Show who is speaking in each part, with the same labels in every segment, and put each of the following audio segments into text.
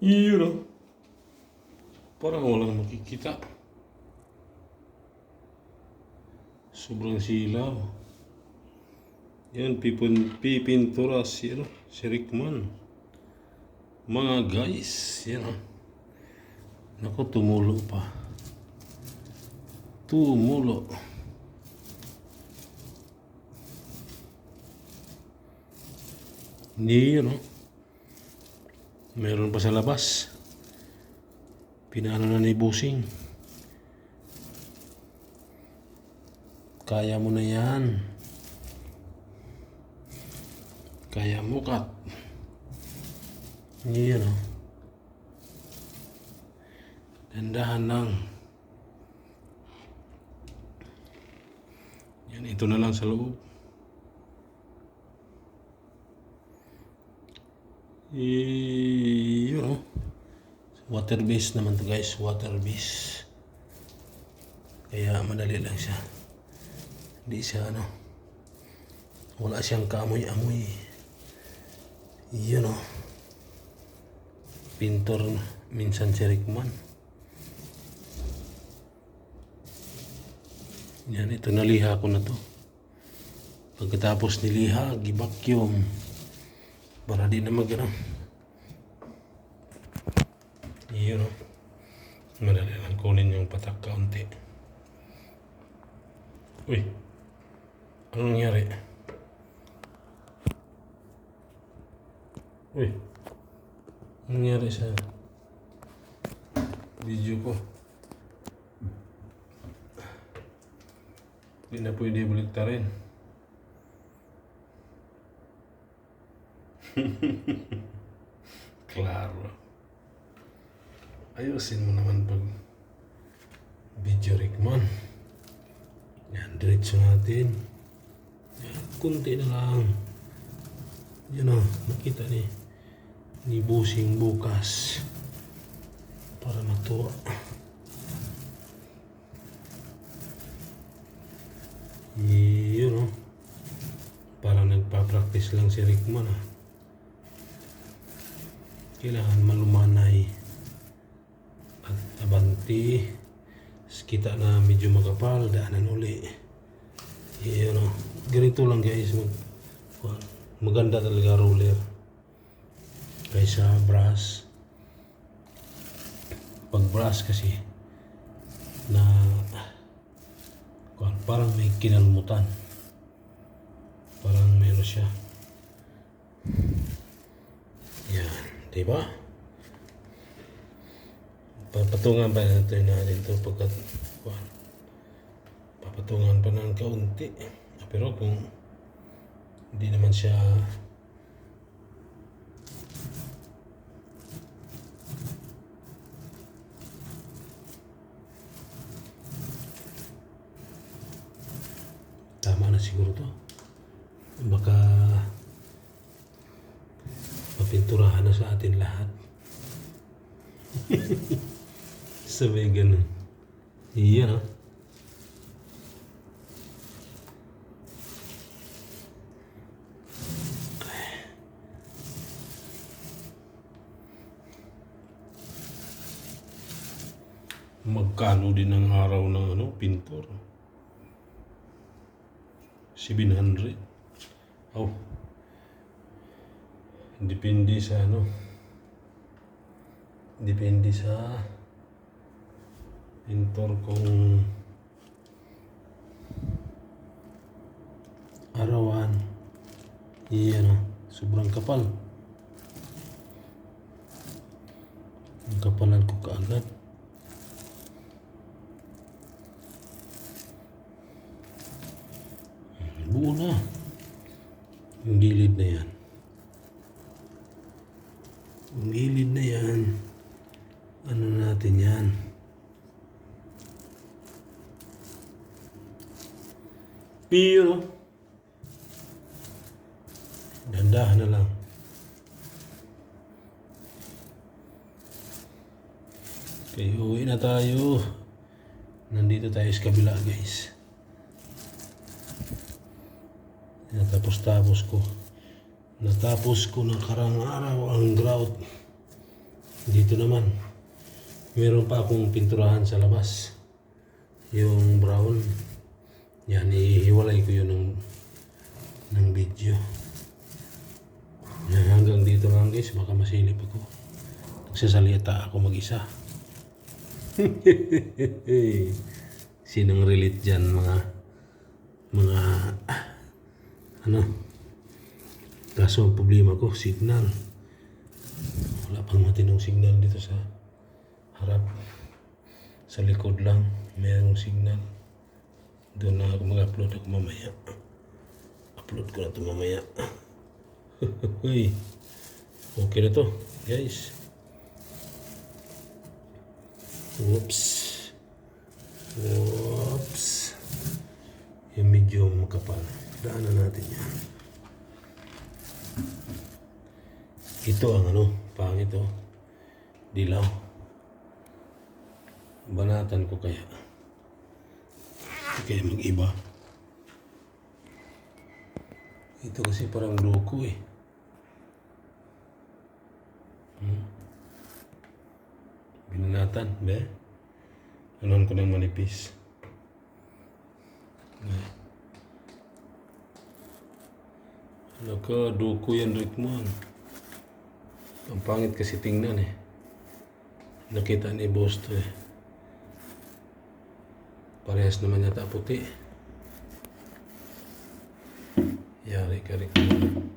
Speaker 1: Iyon oh. Parang walang makikita. Sobrang silaw. Yan, pipin, pipintura si, ano, si Rickman. Mga guys, yan oh. Naku, tumulo pa. Tumulo. Yun, oh. Meron pa sa labas. Pinano na ni Busing. Kaya mo na yan. Kaya mo, Kat. Hindi yun, oh. Dandahan lang. Yan, ito na lang sa loob. Eh, yun oh. Water base naman to guys, water base. Kaya madali lang siya. Hindi siya ano. Wala siyang kaamoy-amoy. Yun oh. Pintor minsan si Rickman. Yan, ito naliha ko na to. Pagkatapos niliha, gibakyum. Para di na mag ano. Yun o. Madali lang kunin yung patak kaunti. Uy. Anong nangyari? Uy. Anong nangyari sa video ko? Hindi na pwede baliktarin. Klaro. Ayusin mo naman pag video Rickman. Yan, diretso natin. Yan, kunti na lang. Yan o, makita ni ni Busing bukas para matuwa. Yun o. Parang nagpa-practice lang si Rickman ah. Kailangan malumanay at abanti. Kita na medyo makapal, daanan uli. Yun o. Ganito lang guys. Mag, maganda talaga roller. Kaysa brush. Pag brush kasi na parang may kinalmutan. Parang meron siya. Di ba? Papatungan pa natin natin ito pagkat. Papatungan pa ng kaunti. Pero kung hindi naman siya Tama na siguro to. Baka mapinturahan na sa atin lahat. Sabay ganun. Iyan ah. Magkano din ang araw ng ano, pintor? 700. Oh. Depende sa ano. Depende sa pintor kung arawan. Iyan oh. Sobrang kapal. Ang kapalan ko kaagad. Buo na. Yung gilid na yan. Yung gilid na yan. Ano natin yan? Pero, dandahan na lang. Okay, uwi na tayo. Nandito tayo sa kabila, guys. Natapos-tapos ko. Natapos ko ng karang araw ang grout Dito naman, meron pa akong pinturahan sa labas. Yung brown. Yan, ihiwalay ko yun ng, ng video. Yan, hanggang dito lang guys, baka masilip ako. Nagsasalita ako mag-isa. Sinong relate dyan mga mga ano kaso ang problema ko signal wala pang matinong signal dito sa harap sa likod lang mayroong signal doon na ako mag-upload ako mamaya. Upload ko na ito mamaya. Okay na to guys. Whoops. Whoops. Yung medyo makapal. Daanan natin yan. Ito ang ano pangit oh. Dilaw. Banatan ko kaya kaya mag-iba ito kasi parang loko eh hmm? binanatan be anuhan ko ng manipis Naka, duko yan, Rickman. Ang pangit kasi tingnan eh. Nakita ni boss to eh. Parehas naman yata puti. Yari ka, Rickman.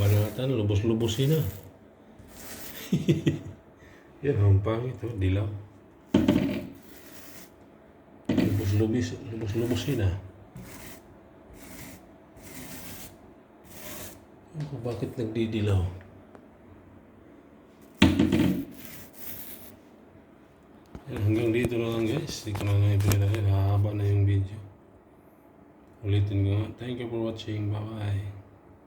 Speaker 1: Banatan, lubos-lubosin na. Yan, ang pangit, oh, dilaw. Lubos-lubis, lubos-lubosin na. Ko bakit nagdidilaw. Yan, hanggang dito na lang guys. Hindi ko na lang ipinatay. Hahaba na yung video. Ulitin ko. Thank you for watching. Bye-bye.